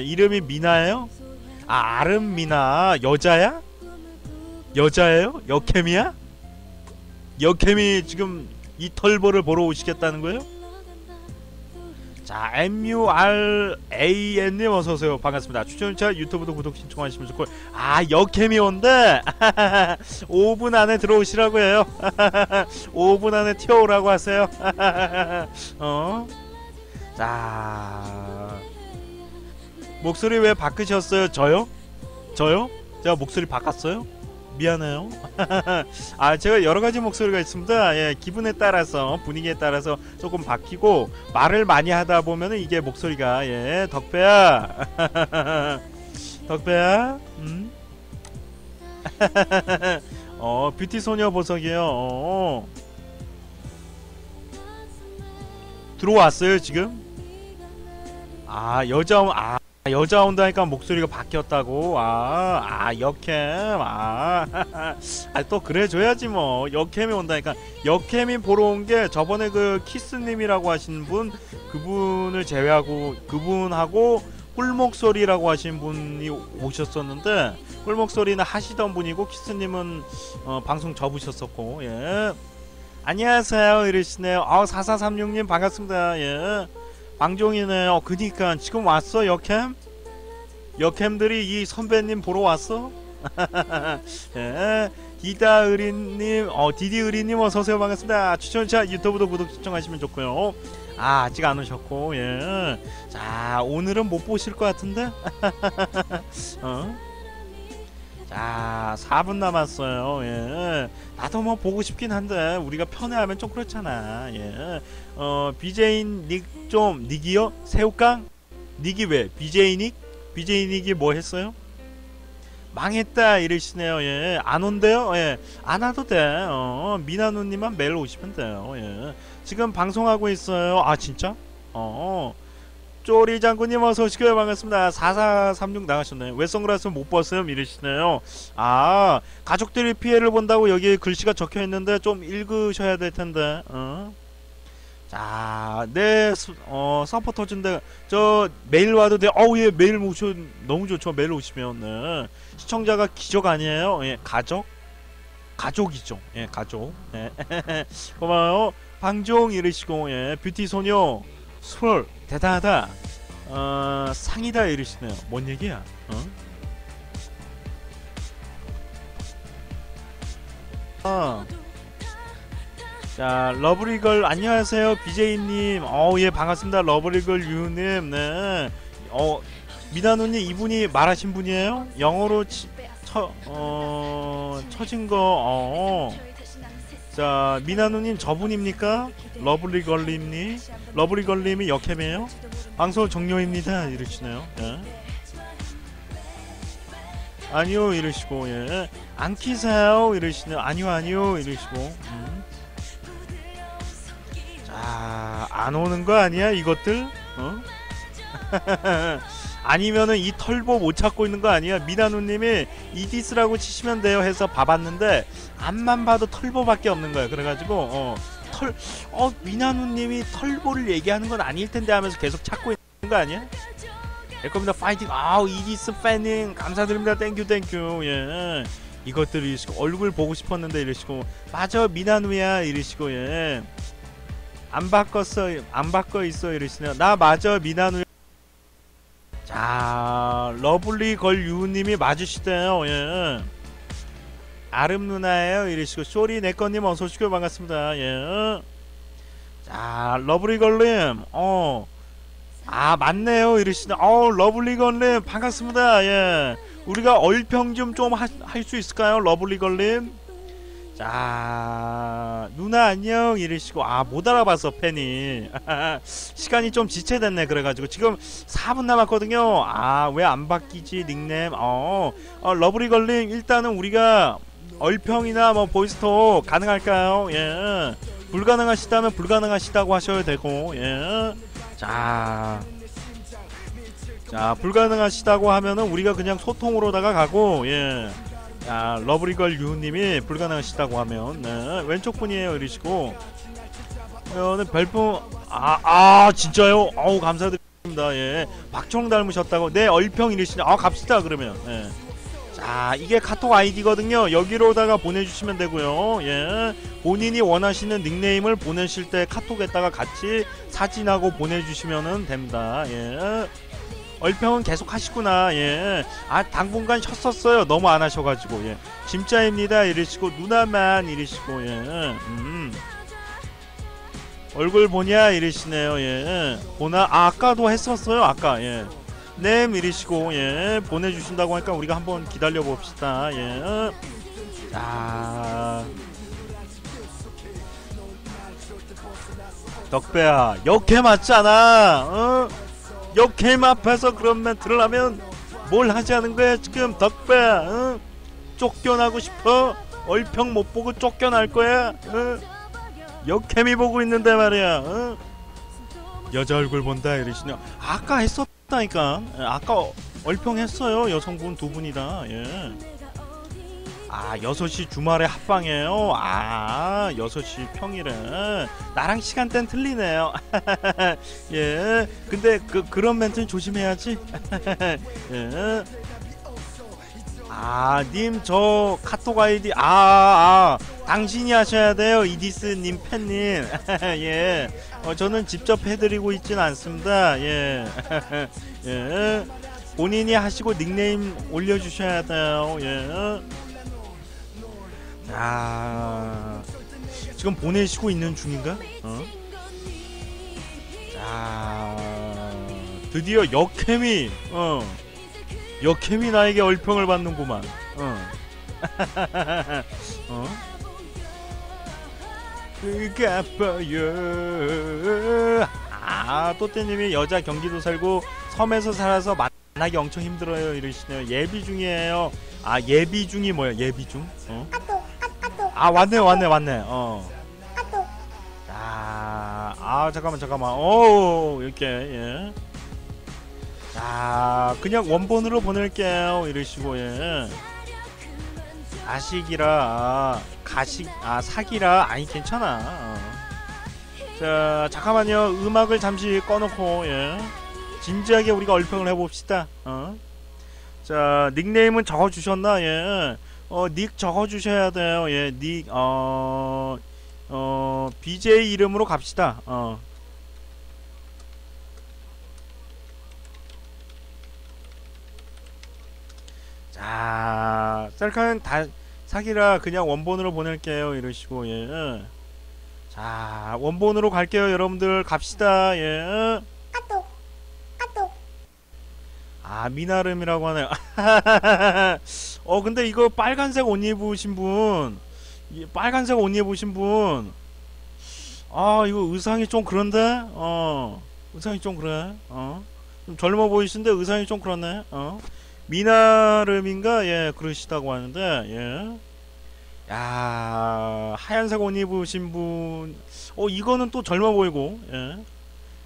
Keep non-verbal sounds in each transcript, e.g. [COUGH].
이름이 미나예요? 아 아름 미나 여자야? 여자예요? 여캠이야? 여캠이 지금 이 털보를 보러 오시겠다는 거예요? 자 MURAN님 어서오세요 반갑습니다 추천차 유튜브도 구독 신청하시면 좋고 아 여캠이 온대 5분 안에 들어오시라고 해요 [LAUGHS] 5분 안에 튀어오라고 하세요 [LAUGHS] 어? 자 목소리 왜 바꾸셨어요 저요? 저요? 제가 목소리 바꿨어요? 미안해요. [LAUGHS] 아 제가 여러 가지 목소리가 있습니다. 예, 기분에 따라서 분위기에 따라서 조금 바뀌고 말을 많이 하다 보면은 이게 목소리가 예 덕배야 [LAUGHS] 덕배야 음? [LAUGHS] 어 뷰티 소녀 보석이요. 어. 들어왔어요 지금? 아 여자 아 여자 온다니까 목소리가 바뀌었다고. 아, 아 역캠. 아, [LAUGHS] 아, 또 그래줘야지 뭐. 역캠이 온다니까. 역캠이 보러 온 게 저번에 그 키스님이라고 하신 분 그분을 제외하고 그분하고 꿀목소리라고 하신 분이 오셨었는데 꿀목소리는 하시던 분이고 키스님은 어, 방송 접으셨었고 예. 안녕하세요 이러시네요. 아 4436님 반갑습니다. 예 방종이네요. 그니까 지금 왔어 역캠? 역캠들이 이 선배님 보러 왔어? [LAUGHS] 예. 디다의리님, 어 디디의리님 어서 오세요 반갑습니다. 추천차 유튜브도 구독 신청하시면 좋고요. 아 아직 안 오셨고 예. 자 오늘은 못 보실 것 같은데. [LAUGHS] 어? 자 4분 남았어요. 예. 나도 뭐 보고 싶긴 한데 우리가 편애하면 좀 그렇잖아. 예. 어 BJ 닉좀 닉이요? 새우깡? 닉이 왜? BJ 닉? BJ 닉이 뭐 했어요? 망했다 이러시네요. 예. 안 온대요? 예. 안 와도 돼. 어. 미나누님만 매일 오시면 돼요. 예. 지금 방송하고 있어요. 아 진짜? 어. 쪼리 장군님 어서 오시고요 반갑습니다. 4436 나가셨네요. 왜 선글라스 못 벗음? 이러시네요. 아 가족들이 피해를 본다고 여기 글씨가 적혀있는데 좀 읽으셔야 될 텐데 어? 자네 어, 서포터즈인데 저 메일 와도 돼. 어우 예 메일 오셔 너무 좋죠. 메일 오시면 네. 시청자가 기적 아니에요? 예 가족? 가족이죠. 예 가족. 예. [LAUGHS] 고마워요. 방종 이러시고 예 뷰티 소녀 스월 대단하다 어, 상이다 이러시네요 뭔 얘기야 어? 어. 자 러브리걸 안녕하세요 BJ님 어예 반갑습니다 러브리걸 유님 네. 어 미나누님 이분이 말하신 분이에요 영어로 치, 처, 어, 처진 거 어. 자 미나누님 저분입니까? 러블리걸님이 러블리걸님이 역캠이에요? 방송 종료입니다 이러시네요 예. 아니요 이러시고 예. 안 키세요 이러시네요 아니요 아니요 이러시고 음. 자안 오는 거 아니야 이것들? 어? [LAUGHS] 아니면은 이 털보 못 찾고 있는 거 아니야? 미나누님이 이디스라고 치시면 돼요 해서 봐봤는데 앞만 봐도 털보밖에 없는 거야. 그래가지고 어, 털, 어 미나누님이 털보를 얘기하는 건 아닐 텐데 하면서 계속 찾고 있는 거 아니야? 될 겁니다. 파이팅. 아우 이디스 팬님 감사드립니다. 땡큐 땡큐. 예. 이것들 이러시고 얼굴 보고 싶었는데 이러시고 맞아 미나누야 이러시고 예. 안 바꿨어 안 바꿔 있어 이러시네요. 나 맞아 미나누. 자 러블리 걸 유님이 맞으시대요. 예. 아름 누나예요 이러시고 쇼리 네꺼님 어서 오시고 반갑습니다. 예. 자 러블리 걸님 어. 아 맞네요 이러시네. 어 러블리 걸님 반갑습니다. 예. 우리가 얼평 좀 좀 할 수 있을까요 러블리 걸님? 자 누나 안녕 이러시고 아 못 알아봤어 팬이. [LAUGHS] 시간이 좀 지체됐네 그래가지고. 지금 4분 남았거든요. 아 왜 안 바뀌지 닉네임? 어, 어 러브리걸님 일단은 우리가 얼평이나 뭐 보이스톡 가능할까요? 예. 불가능하시다면 불가능하시다고 하셔야 되고 예자 자 불가능하시다고 하면은 우리가 그냥 소통으로다가 가고 예 야, 러브리걸 유님이 불가능하시다고 하면 네, 왼쪽 분이에요 이러시고 그러면 별풍 아, 아 진짜요? 어우 감사드립니다. 예. 박청 닮으셨다고. 네, 얼평 이러시냐. 아, 갑시다, 그러면. 예. 자, 이게 카톡 아이디거든요. 여기로다가 보내주시면 되고요. 예. 본인이 원하시는 닉네임을 보내실 때 카톡에다가 같이 사진하고 보내주시면 됩니다. 예. 얼평은 계속 하시구나. 예. 아, 당분간 쉬었었어요. 너무 안 하셔가지고. 예. 진짜입니다. 이러시고, 누나만 이러시고, 예. 음. 얼굴 보냐 이러시네요. 예. 보나 아, 아까도 했었어요. 아까 예. 네 이러시고 예 보내주신다고 하니까 우리가 한번 기다려 봅시다. 예. 자. 덕배야 역캠 맞잖아. 어? 역캠 앞에서 그런 멘트를 하면 뭘 하자는 거야 지금 덕배야. 어? 쫓겨나고 싶어? 얼평 못 보고 쫓겨날 거야? 어? 역캠이 보고 있는데 말이야. 어? 여자 얼굴 본다 이러시냐? 아까 했었다니까. 예, 아까 얼평 했어요. 여성분 두 분이다. 예. 아 6시 주말에 합방이에요. 아 6시 평일에 나랑 시간대는 틀리네요. [LAUGHS] 예. 근데 그 그런 멘트는 조심해야지. [LAUGHS] 예. 아, 님, 저 카톡 아이디, 아, 아, 당신이 하셔야 돼요. 이디스님 팬님. [LAUGHS] 예. 어, 저는 직접 해드리고 있진 않습니다. 예. 예. 본인이 하시고 닉네임 올려주셔야 돼요. 예. 자, 지금 보내시고 있는 중인가? 어? 자, 드디어 역캠이, 어. 역캠이 나에게 얼평을 받는구만. 어. [LAUGHS] 어? 그가 보여. 아, 또떼님이 여자 경기도 살고 섬에서 살아서 만나기 엄청 힘들어요 이러시네요. 예비 중이에요. 아 예비 중이 뭐야? 예비 중? 어? 아 왔네 왔네 왔네. 어. 아, 아 잠깐만 잠깐만. 오 이렇게 예. 자 그냥 원본으로 보낼게요 이러시고 예. 가식이라 아, 가식 아 사기라 아니 괜찮아 어. 자 잠깐만요 음악을 잠시 꺼놓고 예. 진지하게 우리가 얼평을 해봅시다 어. 자 닉네임은 적어주셨나 예. 어, 닉 적어주셔야 돼요 예. 닉 어, 어, BJ 이름으로 갑시다 어. 자, 셀카는 다 사기라 그냥 원본으로 보낼게요. 이러시고 예. 자, 원본으로 갈게요. 여러분들 갑시다. 예. 아, 미나름이라고 하네요. [LAUGHS] 어, 근데 이거 빨간색 옷 입으신 분, 이 빨간색 옷 입으신 분, 아, 이거 의상이 좀 그런데, 어, 의상이 좀 그래, 어, 좀 젊어 보이신데 의상이 좀 그렇네, 어. 미나름인가 예 그러시다고 하는데 예. 야 하얀색 옷 입으신 분, 어 이거는 또 젊어 보이고 예.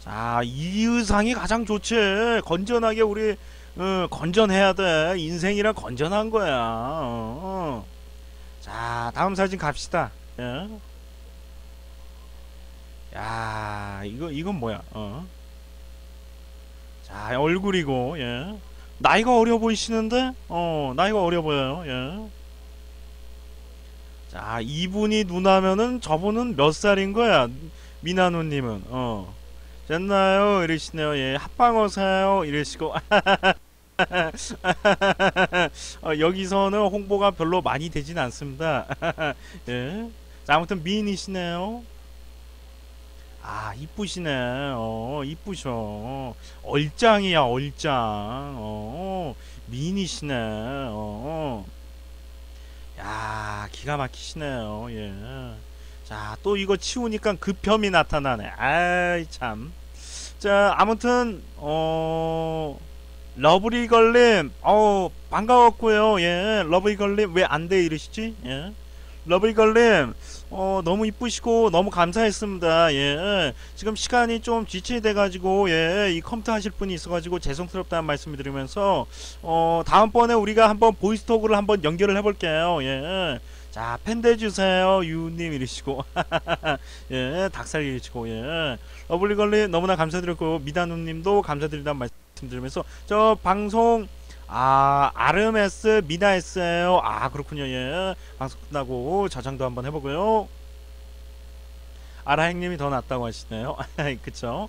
자이 의상이 가장 좋지 건전하게 우리 어, 건전해야 돼 인생이란 건전한 거야. 어. 자 다음 사진 갑시다. 예. 야 이거 이건 뭐야? 어. 자 얼굴이고 예. 나이가 어려 보이시는데? 어, 나이가 어려 보여요. 예. 자, 이분이 누나면은 저분은 몇 살인 거야? 미나누 님은. 어. 됐나요? 이러시네요. 예, 합방어사요. 이러시고. [LAUGHS] [LAUGHS] 어, 여기서는 홍보가 별로 많이 되진 않습니다. [LAUGHS] 예. 자, 아무튼 미인이시네요. 아 이쁘시네. 어 이쁘셔. 얼짱이야 얼짱. 어 미인이시네. 어 야 기가 막히시네요. 예 자 또 이거 치우니까 급혐이 나타나네. 아이 참 자 아무튼 어 러브리걸님 어 반가웠고요 예 러브리걸님 왜 안 돼 이러시지 예 러브리걸님 어, 너무 이쁘시고 너무 감사했습니다. 예. 지금 시간이 좀 지체돼 가지고 예, 이 컴퓨터 하실 분이 있어 가지고 죄송스럽다는 말씀을 드리면서 어, 다음번에 우리가 한번 보이스톡으로 한번 연결을 해 볼게요. 예. 자 팬대 주세요 유님 이러시고 [LAUGHS] 예 닭살 이러시고 예 러블리걸리 너무나 감사드렸고 미다누님도 감사드린다는 말씀드리면서 저 방송 아 아르메스 미나에스예요. 아 그렇군요. 예. 방송 끝나고 저장도 한번 해보고요. 아라행님이 더 낫다고 하시네요. [LAUGHS] 그쵸